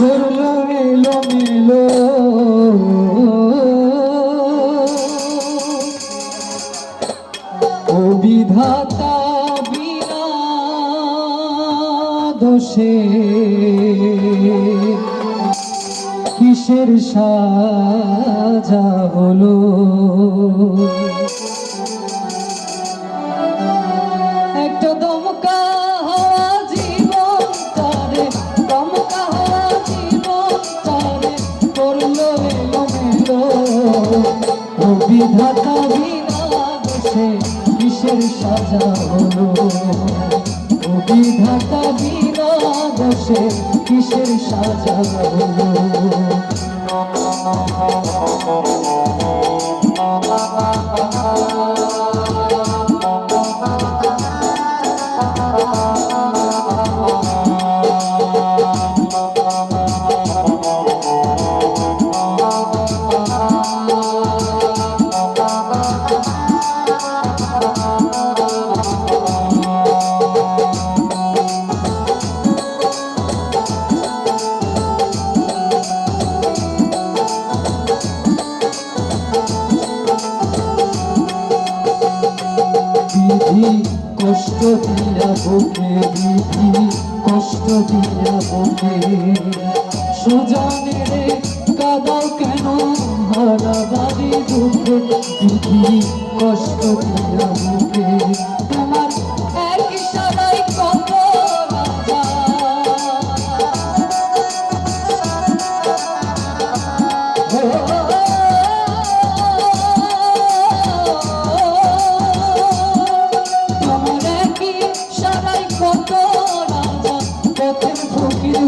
সরল মিল মিল ও বিধাতা বিনা কিসের সাজা হলো বিধাতা বিনা দোষে কিসের সাজা হলো ও বিধাতা বিনা দোষে কিসের সাজা হলো কষ্ট দিয়া বুকে দিদি, কষ্ট দিয়া বুকে সুজানে কাদাও কেন হারা বাড়ি বিধি কষ্ট দিয়া বুকে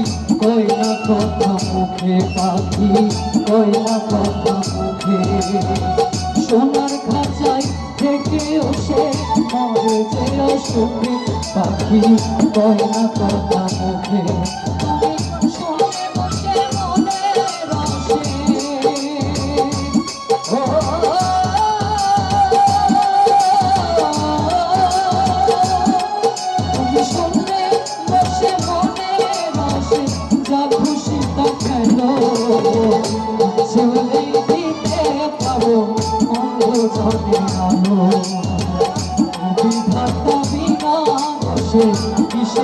পাখি কয়না কথা মুখে পাখি কয়না কথা মুখে সোনার খাঁচায় থেকে সে মরে যে অসুখে পাখি কয়না কথা মুখে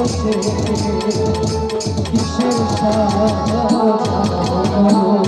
বসে। কিসের হলো